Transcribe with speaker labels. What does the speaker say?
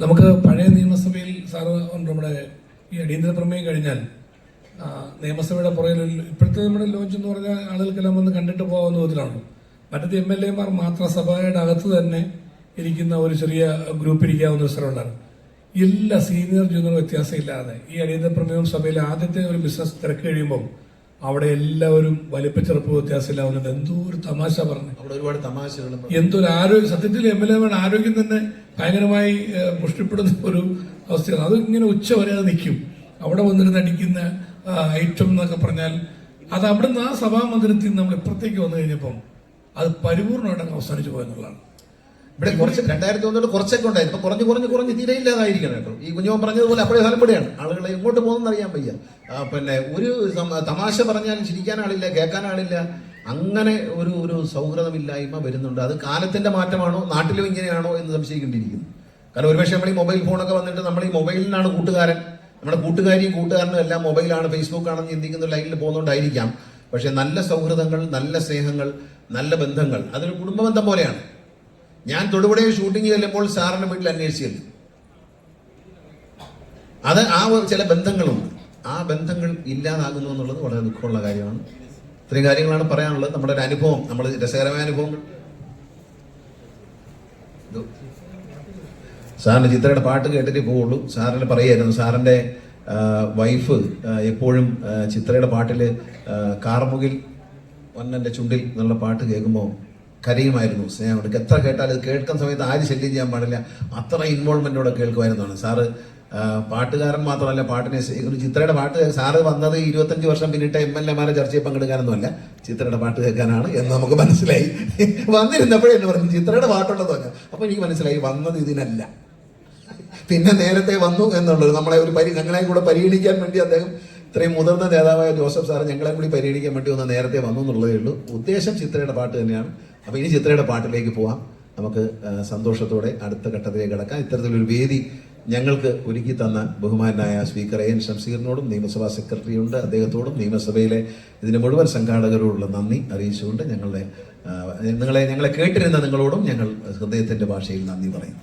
Speaker 1: നമുക്ക് പഴയ നിയമസഭയിൽ സാറ് നമ്മുടെ ഈ അടിയന്തര പ്രമേയം കഴിഞ്ഞാൽ നിയമസഭയുടെ പുറകിൽ ഇപ്പോഴത്തെ നമ്മുടെ ലോഞ്ച് എന്ന് പറഞ്ഞാൽ ആളുകൾക്കെല്ലാം വന്ന് കണ്ടിട്ട് പോകാവുന്ന വിധത്തിലാണ് മറ്റത് എം എൽ എമാർ മാത്രം സഭയുടെ അകത്ത് തന്നെ ഇരിക്കുന്ന ഒരു ചെറിയ ഗ്രൂപ്പ് ഇരിക്കാവുന്ന സ്ഥലമുണ്ടായിരുന്നു. എല്ലാ സീനിയർ ജൂനിയർ വ്യത്യാസമില്ലാതെ ഈ അടിയന്തര പ്രമേയം സഭയിൽ ആദ്യത്തെ ഒരു ബിസിനസ് തിരക്ക് കഴിയുമ്പോൾ അവിടെ എല്ലാവരും വലിപ്പച്ചെറുപ്പ് വ്യത്യാസമില്ലാവുന്നത് എന്തോ ഒരു തമാശ പറഞ്ഞു.
Speaker 2: അവിടെ ഒരുപാട് തമാശകളും
Speaker 1: എന്തൊരു ആരോഗ്യ സത്യത്തിൽ എം എൽ എമാരുടെ ആരോഗ്യം തന്നെ ഭയങ്കരമായി പുഷ്ടിപ്പെടുന്ന ഒരു അവസ്ഥയാണ്. അത് ഇങ്ങനെ ഉച്ച വരെ അത് നിൽക്കും. അവിടെ വന്നിരുന്ന് അടിക്കുന്ന ഐറ്റം എന്നൊക്കെ പറഞ്ഞാൽ അത് അവിടുന്ന് ആ സഭാമന്ദിരത്തിൽ നിന്ന് നമ്മൾ ഇപ്പുറത്തേക്ക് വന്നു കഴിഞ്ഞപ്പം അത് പരിപൂർണമായിട്ട് അവസാനിച്ചു പോയെന്നുള്ളതാണ്.
Speaker 2: ഇവിടെ കുറച്ച് രണ്ടായിരത്തി ഒന്നിട്ട് കുറച്ചൊക്കെ ഉണ്ടായിരുന്നു. ഇപ്പൊ കുറഞ്ഞ് കുറഞ്ഞ് കുറഞ്ഞ് തീരെ ഇല്ലാതായിരിക്കണം കേട്ടോ. ഈ കുഞ്ഞോൻ പറഞ്ഞതുപോലെ അപ്പോഴേ ഫലപ്പെടുകയാണ്. ആളുകൾ എങ്ങോട്ട് പോകുന്ന അറിയാൻ വയ്യ. പിന്നെ ഒരു തമാശ പറഞ്ഞാൽ ചിരിക്കാൻ ആളില്ല കേൾക്കാൻ ആളില്ല. അങ്ങനെ ഒരു ഒരു സൗഹൃദമില്ലായ്മ വരുന്നുണ്ട്. അത് കാലത്തിന്റെ മാറ്റമാണോ നാട്ടിലും ഇങ്ങനെയാണോ എന്ന് സംശയിക്കേണ്ടിയിരിക്കുന്നു. കാരണം ഒരുപക്ഷെ നമ്മൾ ഈ മൊബൈൽ ഫോണൊക്കെ വന്നിട്ട് നമ്മൾ ഈ മൊബൈലിനാണ് കൂട്ടുകാരൻ. നമ്മുടെ കൂട്ടുകാരിയും കൂട്ടുകാരനും എല്ലാം മൊബൈലാണ് ഫേസ്ബുക്കാണെന്ന് ചിന്തിക്കുന്ന ലൈനിൽ പോകുന്നുകൊണ്ടായിരിക്കാം പക്ഷെ നല്ല സൗഹൃദങ്ങൾ നല്ല സ്നേഹങ്ങൾ നല്ല ബന്ധങ്ങൾ അതൊരു കുടുംബബന്ധം പോലെയാണ്. ഞാൻ തൊടുപുഴയിൽ ഷൂട്ടിംഗ് ചെല്ലുമ്പോൾ സാറിന്റെ വീട്ടിൽ അന്വേഷിച്ചില്ല ചെല്ലും അത് ആ ചില ബന്ധങ്ങളുണ്ട് ആ ബന്ധങ്ങൾ ഇല്ലാതാകുന്നു എന്നുള്ളത് വളരെ ദുഃഖമുള്ള കാര്യമാണ്. ഇത്രയും കാര്യങ്ങളാണ് പറയാനുള്ളത്. നമ്മുടെ ഒരു അനുഭവം നമ്മൾ രസകരമായ അനുഭവങ്ങൾ. സാറിന്റെ ചിത്രയുടെ പാട്ട് കേട്ടിട്ട് പോവുള്ളൂ. സാറിന് പറയായിരുന്നു സാറിന്റെ വൈഫ് എപ്പോഴും ചിത്രയുടെ പാട്ടിൽ കാർമുകിൽ വന്നന്റെ ചുണ്ടിൽ എന്നുള്ള പാട്ട് കേൾക്കുമ്പോൾ കരയുമായിരുന്നു. സ്നേഹം കൊണ്ട് എത്ര കേട്ടാലും കേൾക്കുന്ന സമയത്ത് ആര് ശല്യം ചെയ്യാൻ പാടില്ല. അത്ര ഇൻവോൾവ്മെന്റോടെ കേൾക്കുമായിരുന്നാണ് സാറ് പാട്ടുകാരൻ മാത്രമല്ല പാട്ടിനെ ചിത്രയുടെ പാട്ട് സാറ് വന്നത് ഇരുപത്തഞ്ച് വർഷം പിന്നിട്ട് എം എൽ എമാരെ ചർച്ചയിൽ പങ്കെടുക്കാനൊന്നുമല്ല. ചിത്രയുടെ പാട്ട് കേൾക്കാനാണ് എന്ന് നമുക്ക് മനസ്സിലായി. വന്നിരുന്നപ്പോഴേ എന്ന് പറഞ്ഞു ചിത്രയുടെ പാട്ടുണ്ടെന്ന് പറഞ്ഞു. അപ്പോൾ എനിക്ക് മനസ്സിലായി വന്നത് ഇതിനല്ല. പിന്നെ നേരത്തെ വന്നു എന്നുള്ളത് നമ്മളെ ഒരു പരി ഞങ്ങളെ കൂടെ പരിഗണിക്കാൻ വേണ്ടി അദ്ദേഹം ഇത്രയും മുതിർന്ന നേതാവായ ജോസഫ് സാറ് ഞങ്ങളെ കൂടി പരിഗണിക്കാൻ വേണ്ടി ഒന്ന് നേരത്തെ വന്നു എന്നുള്ളതേ ഉള്ളൂ. ഉദ്ദേശം ചിത്രയുടെ പാട്ട് തന്നെയാണ്. അപ്പൊ ഇനി ചിത്രയുടെ പാട്ടിലേക്ക് പോവാം. നമുക്ക് സന്തോഷത്തോടെ അടുത്ത ഘട്ടത്തിലേക്ക് കടക്കാം. ഇത്തരത്തിലൊരു വേദി ഞങ്ങൾക്ക് ഒരുക്കി തന്ന ബഹുമാനായ സ്പീക്കർ എൻ ഷംസീറിനോടും നിയമസഭാ സെക്രട്ടറിയുണ്ട് അദ്ദേഹത്തോടും നിയമസഭയിലെ ഇതിന് മുഴുവൻ സംഘാടകരോടുള്ള നന്ദി അറിയിച്ചുകൊണ്ട് ഞങ്ങളുടെ നിങ്ങളെ ഞങ്ങളെ കേട്ടിരുന്ന നിങ്ങളോടും ഞങ്ങൾ ഹൃദയത്തിന്റെ ഭാഷയിൽ നന്ദി പറയുന്നു.